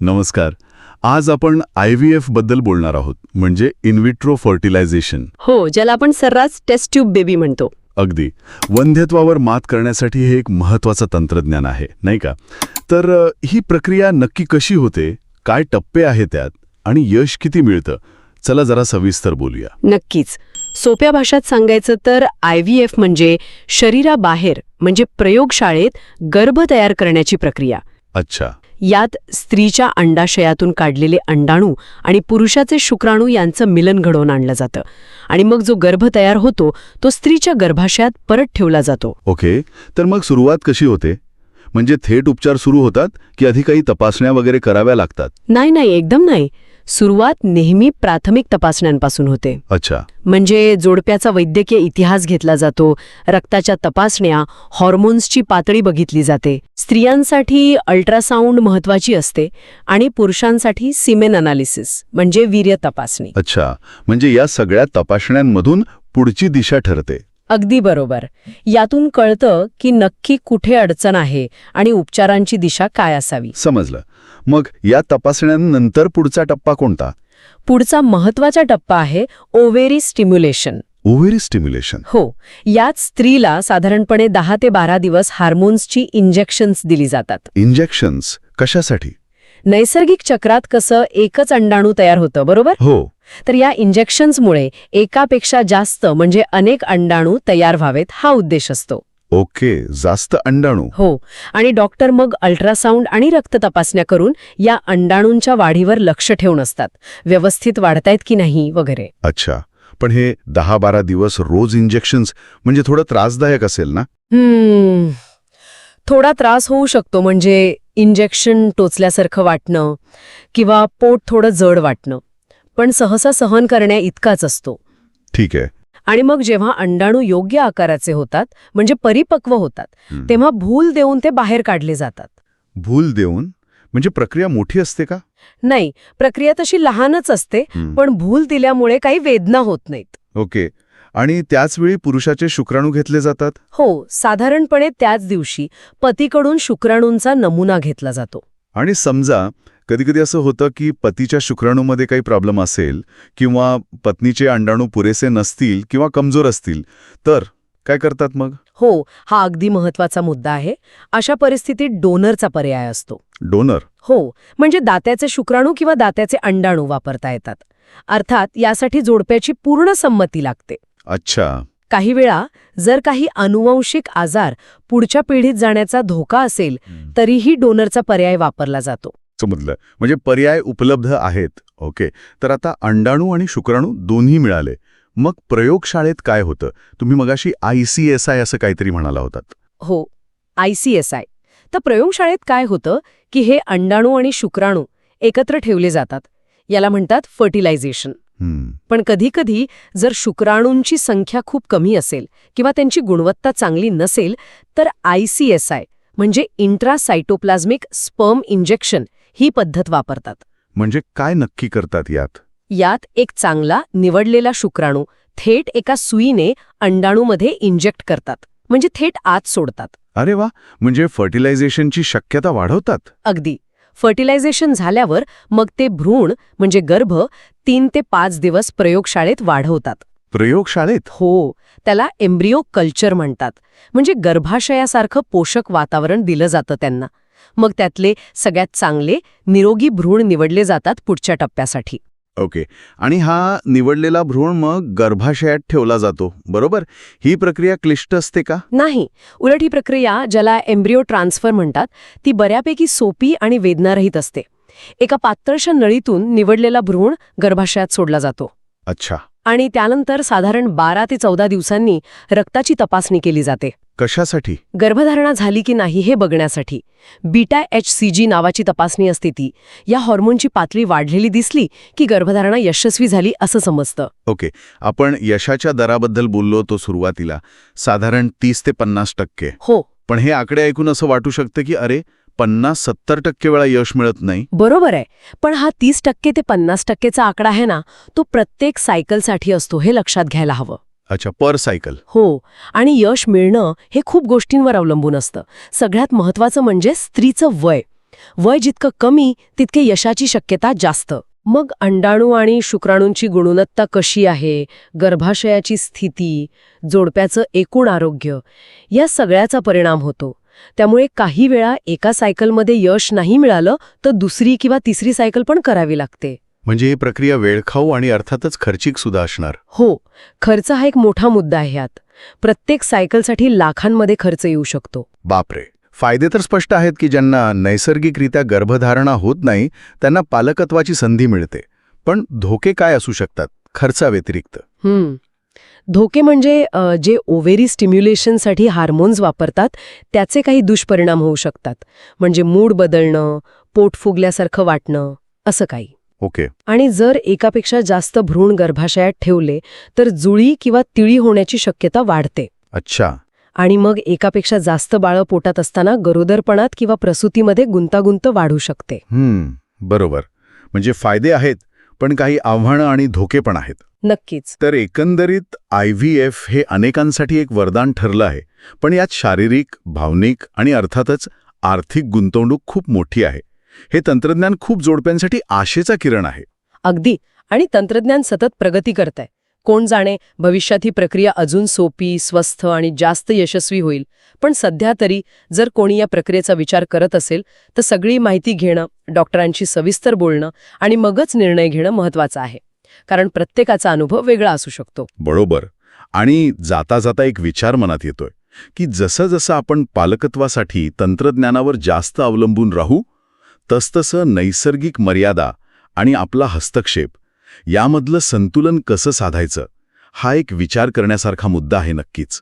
नमस्कार. आज आपण आय व्ही एफबद्दल बोलणार आहोत म्हणजे इनविट्रो फर्टिलायझेशन हो ज्याला आपण सर्रास टेस्ट ट्यूब बेबी म्हणतो. अगदी. वंध्यत्वावर मात करण्यासाठी हे एक महत्वाचं तंत्रज्ञान आहे नाही का? तर ही प्रक्रिया नक्की कशी होते काय टप्पे आहे त्यात आणि यश किती मिळतं? चला जरा सविस्तर बोलूया. नक्कीच. सोप्या भाषेत सांगायचं तर आय व्ही एफ म्हणजे शरीराबाहेर म्हणजे प्रयोगशाळेत गर्भ तयार करण्याची प्रक्रिया. अच्छा. यात स्त्रीच्या अंडाशयातून काढलेले अंडाणू आणि पुरुषाचे शुक्राणू यांचं मिलन घडवून आणलं जातं. आणि मग जो गर्भ तयार होतो तो स्त्रीच्या गर्भाशयात परत ठेवला जातो. ओके. तर मग सुरुवात कशी होते? म्हणजे थेट उपचार सुरू होतात की आधी काही तपासण्या वगैरे कराव्या लागतात? नाही नाही एकदम नाही. सुरुवात नेहमी प्राथमिक तपासण्यांपासून होते. अच्छा. म्हणजे जोडप्याचा वैद्यकीय इतिहास घेतला जातो रक्ताच्या तपासण्या हॉर्मोन्सची पातळी बघितली जाते. स्त्रियांसाठी अल्ट्रासाऊंड महत्वाची असते आणि पुरुषांसाठी सिमेन अनालिसिस म्हणजे वीर्य तपासणी. अच्छा. म्हणजे या सगळ्या तपासण्यांमधून पुढची दिशा ठरते. अगदी बरोबर. यातून कळतं की नक्की कुठे अडचण आहे आणि उपचारांची दिशा काय असावी. समजलं. मग या तपासण्यांनंतर पुढचा टप्पा कोणता? पुढचा महत्त्वाचा टप्पा आहे ओवेरी स्टिम्युलेशन. ओव्हेरी स्टिम्युलेशन. हो. यात स्त्रीला साधारणपणे दहा ते बारा दिवस हार्मोन्सची इंजेक्शन्स दिली जातात. इंजेक्शन्स कशासाठी? नैसर्गिक चक्रात कसं एकच अंडाणू तयार होतं बरोबर? हो. तर या इंजेक्शन्समुळे एकापेक्षा जास्त म्हणजे अनेक अंडाणू तयार व्हावेत हा उद्देश असतो. ओके जास्त अंडाणू. हो आणि डॉक्टर मग अल्ट्रासाऊंड आणि रक्त तपासण्या करून या अंडाणूंच्या वाढीवर लक्ष ठेवून असतात. व्यवस्थित वाढतायत की नाही वगैरे. अच्छा पण हे दहा बारा दिवस रोज इंजेक्शन्स म्हणजे थोडं त्रासदायक असेल ना? हम्म थोडा त्रास होऊ शकतो म्हणजे इंजेक्शन टोचल्यासारखं वाटणं किंवा पोट थोडं जड वाटणं. पण सहसा सहन करण्या इतकाच असतो. ठीक आहे. आणि मग जेव्हा अंडाणू योग्य आकाराचे होतात म्हणजे परिपक्व होतात. तेव्हा भूल देऊन ते बाहेर काढले जातात. भूल देऊन? म्हणजे प्रक्रिया मोठी असते का? नाही प्रक्रिया तशी लहानच असते. पण भूल दिल्यामुळे काही वेदना होत नाहीत. ओके. आणि त्याच वेळी पुरुषाचे शुक्राणू घेतले जातात? हो साधारणपणे त्याच दिवशी पतीकडून शुक्राणूंचा नमुना घेतला जातो. आणि समजा कधीकधी असं होतं की पतीच्या शुक्राणूमध्ये काही प्रॉब्लेम असेल किंवा पत्नीचे अंडाणू पुरेसे नसतील किंवा कमजोर असतील तर काय करतात मग? हो हा अगदी महत्त्वाचा मुद्दा आहे. अशा परिस्थितीत डोनरचा पर्याय असतो. डोनर? हो म्हणजे दात्याचे शुक्राणू किंवा दात्याचे अंडाणू वापरता येतात. अर्थात यासाठी जोडप्याची पूर्ण संमती लागते. अच्छा. काही वेळा जर काही अनुवंशिक आजार पुढच्या पिढीत जाण्याचा धोका असेल तरीही डोनरचा पर्याय वापरला जातो. समजलं म्हणजे पर्याय उपलब्ध आहेत. ओके. तर आता अंडाणू आणि शुक्राणू दोन्ही मिळाले. मग प्रयोगशाळेत काय होतं? तुम्ही मगाशी आय सी एस आय असं काहीतरी म्हणाला होतात. हो. आयसीएसआय तर प्रयोगशाळेत काय होतं की हे अंडाणू आणि शुक्राणू एकत्र ठेवले जातात. याला म्हणतात फर्टिलायझेशन. पण कधीकधी जर शुक्राणूंची संख्या खूप कमी असेल किंवा त्यांची गुणवत्ता चांगली नसेल तर आयसीएसआय म्हणजे इंट्रासायटोप्लाझ्मिक स्पर्म इंजेक्शन ही पद्धत वापरतात. म्हणजे काय नक्की करतात यात? यात एक चांगला निवडलेला शुक्राणू थेट एका सुईने अंडाणूमध्ये इंजेक्ट करतात. म्हणजे थेट आत सोडतात. अरे वा! म्हणजे फर्टिलायझेशनची शक्यता वाढवतात? अगदी. फर्टिलायझेशन झाल्यावर मग ते भ्रूण म्हणजे गर्भ तीन ते पाच दिवस प्रयोगशाळेत वाढवतात. प्रयोगशाळेत? हो. त्याला एम्ब्रिओ कल्चर म्हणतात. म्हणजे गर्भाशयासारखं पोषक वातावरण दिलं जातं त्यांना. मग त्यातले सगळ्यात चांगले निरोगी भ्रूण निवडले जातात पुढच्या टप्प्यासाठी. ओके. आणि हा निवडलेला भ्रूण मग गर्भाशयात ठेवला जातो बरोबर? ही प्रक्रिया क्लिष्ट असते का? नाही. उलट ही प्रक्रिया ज्याला एम्ब्रिओ ट्रान्सफर म्हणतात ती बऱ्यापैकी सोपी आणि वेदनारहित असते. एका पातळशा नळीतून निवडलेला भ्रूण गर्भाशयात सोडला जातो. अच्छा. आणि त्यानंतर साधारण बारा ते चौदा दिवसांनी रक्ताची तपासणी केली जाते. कशासाठी? गर्भधारणा झाली की नाही हे बघण्यासाठी. बीटा एच सी जी नावाची तपासणी असते ती. या हॉर्मोनची पातळी वाढलेली दिसली की गर्भधारणा यशस्वी झाली असं समजतं. ओके. आपण यशाच्या दराबद्दल बोललो तो सुरुवातीला. साधारण तीस ते पन्नास टक्के. हो. पण हे आकडे ऐकून असं वाटू शकतं की अरे पन्नास सत्तर टक्के वेळा यश मिळत नाही. बरोबर आहे. पण हा तीस टक्के ते पन्नास टक्केचा आकडा आहे ना तो प्रत्येक सायकलसाठी असतो हे लक्षात घ्यायला हवं. अच्छा पर सायकल. हो आणि यश मिळणं हे खूप गोष्टींवर अवलंबून असतं. सगळ्यात महत्वाचं म्हणजे स्त्रीचं वय. वय जितकं कमी तितके यशाची शक्यता जास्त. मग अंडाणू आणि शुक्राणूंची गुणवत्ता कशी आहे? गर्भाशयाची स्थिती जोडप्याचं एकूण आरोग्य या सगळ्याचा परिणाम होतो. त्यामुळे काही वेळा एका सायकलमध्ये यश नाही मिळालं तर दुसरी किंवा तिसरी सायकल पण करावी लागते. म्हणजे ही प्रक्रिया वेळखाऊ आणि अर्थातच खर्चिक सुद्धा असणार. हो खर्च हा एक मोठा मुद्दा आहे यात. प्रत्येक सायकलसाठी लाखांमध्ये खर्च येऊ शकतो. बापरे! फायदे तर स्पष्ट आहेत की ज्यांना नैसर्गिकरित्या गर्भधारणा होत नाही त्यांना पालकत्वाची संधी मिळते. पण धोके काय असू शकतात खर्चाव्यतिरिक्त? हम्म. धोके म्हणजे जे ओव्हेरी स्टिम्युलेशनसाठी हार्मोन्स वापरतात त्याचे काही दुष्परिणाम होऊ शकतात. म्हणजे मूड बदलणं पोट फुगल्यासारखं वाटणं असं काही. ओके. आणि जर एकापेक्षा जास्त भ्रूण गर्भाशयात ठेवले तर जुळी किंवा तिळी होण्याची शक्यता वाढते. अच्छा. आणि मग एकापेक्षा जास्त बाळं पोटात असताना गरोदरपणात किंवा प्रसूतीमध्ये गुंतागुंत वाढू शकते. हम्म बरोबर. म्हणजे फायदे आहेत पण काही आव्हानं आणि धोके पण आहेत. नक्कीच. तर एकंदरीत आय व्ही एफ हे अनेकांसाठी एक वरदान ठरलं आहे पण यात शारीरिक भावनिक आणि अर्थातच आर्थिक गुंतवणूक खूप मोठी आहे. हे तंत्रज्ञान खूप जोडप्यांसाठी आशेचा किरण आहे. अगदी. आणि तंत्रज्ञान सतत प्रगती करत आहे कोण जाणे भविष्यात ही प्रक्रिया अजून सोपी स्वस्थ आणि जास्त यशस्वी होईल. पण सध्या तरी जर कोणी या प्रक्रियेचा विचार करत असेल तर सगळी माहिती घेणं डॉक्टरांशी सविस्तर बोलणं आणि मगच निर्णय घेणं महत्वाचं आहे. कारण प्रत्येकाचा अनुभव वेगळा असू शकतो. बरोबर. आणि जाता जाता एक विचार मनात येतोय की जसं जसं आपण पालकत्वासाठी तंत्रज्ञानावर जास्त अवलंबून राहू तसतसं नैसर्गिक मर्यादा आणि आपला हस्तक्षेप यामधलं संतुलन कसं साधायचं हा एक विचार करण्यासारखा मुद्दा आहे नक्कीच.